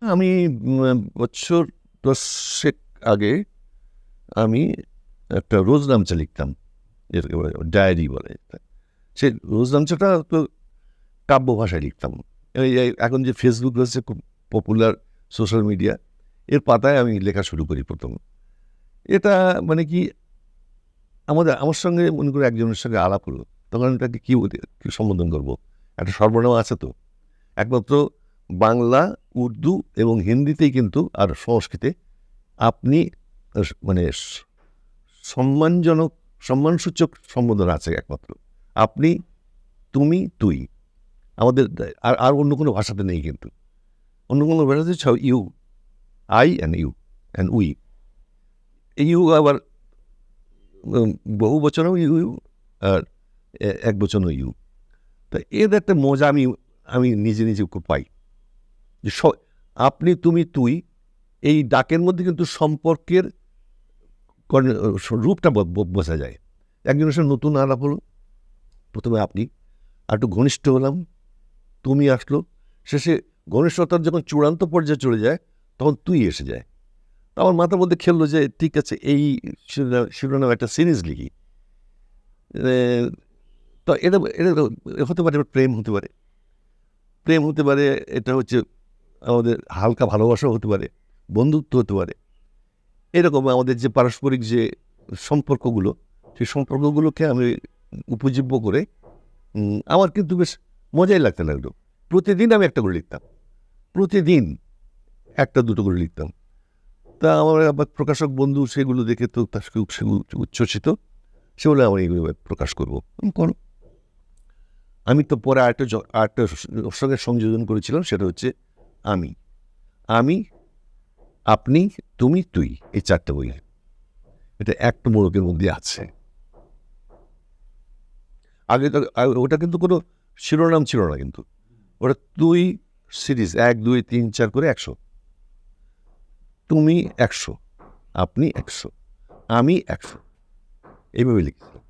আমি বছর দশেক আগে আমি একটা রোজনামচা লিখতাম ডায়েরি বলে। সে রোজনামচাটা তো কাব্য ভাষায় লিখতাম। এখন যে ফেসবুক রয়েছে, খুব পপুলার সোশ্যাল মিডিয়া এর পাতায় আমি লেখা শুরু করি প্রথম। এটা মানে কি, আমাদের, আমার সঙ্গে মনে করে একজনের সঙ্গে আলাপ হলো, তখন আমি তাকে বলি- কী সম্বোধন করব? একটা সর্বনাম আছে তো। একমাত্র বাংলা উর্দু এবং হিন্দিতেই কিন্তু আর সংস্কৃতে আপনি মানে সম্মানজনক, সম্মানসূচক সম্বোধন আছে একমাত্র। আপনি, তুমি, তুই। আমাদের আর আর অন্য কোনো ভাষাতে নেই কিন্তু। অন্য কোনো ভাষাতে সব you, I and you and we. You আবার বহু বচনও ইউ ইউ, আর এক বচনও ইউ। তা এর একটা মজা আমি আমি নিজে নিজে পাই। যে আপনি, তুমি, তুই এই ডাকের মধ্যে কিন্তু সম্পর্কের রূপটা বোঝা যায়। একজনের সঙ্গে নতুন আলাপ হলো, প্রথমে আপনি, আর একটু ঘনিষ্ঠ হলাম, তুমি আসলো, শেষে ঘনিষ্ঠতার যখন চূড়ান্ত পর্যায়ে চলে যায়, তখন তুই এসে যায়। আমার মাথার মধ্যে খেললো যে, ঠিক আছে, এই শিরোনাম- একটা সিরিজ লিখি। তো এটা এটা হতে পারে, প্রেম হতে পারে। প্রেম হতে পারে, এটা হচ্ছে আমাদের হালকা ভালোবাসাও হতে পারে, বন্ধুত্ব হতে পারে। এরকম আমাদের যে পারস্পরিক যে সম্পর্কগুলো, সেই সম্পর্কগুলোকে আমি উপজীব্য করে আমার কিন্তু বেশ মজাই লাগতে লাগল। প্রতিদিন আমি একটা করে লিখতাম। প্রতিদিন একটা দুটো করে লিখতাম। তা আমার আবার প্রকাশক বন্ধু সেগুলো দেখে তো তার উচ্ছ্বসিত, সে বলে, আমি এগুলো প্রকাশ করব। করো আমি তো পরে আরেকটা আরেকটা সঙ্গে সংযোজন করেছিলাম, সেটা হচ্ছে আমি। আমি, আপনি, তুমি, তুই, এই চারটে বই। এটা একটা মোড়কের মধ্যে আছে। আগে তো ওটা কিন্তু কোনো শিরোনাম ছিল না কিন্তু। ওটা তুই সিরিজ, এক, দুই, তিন, চার করে একশো। তুমি একশো, আপনি একশো, আমি একশো। এইভাবে লিখেছিলাম।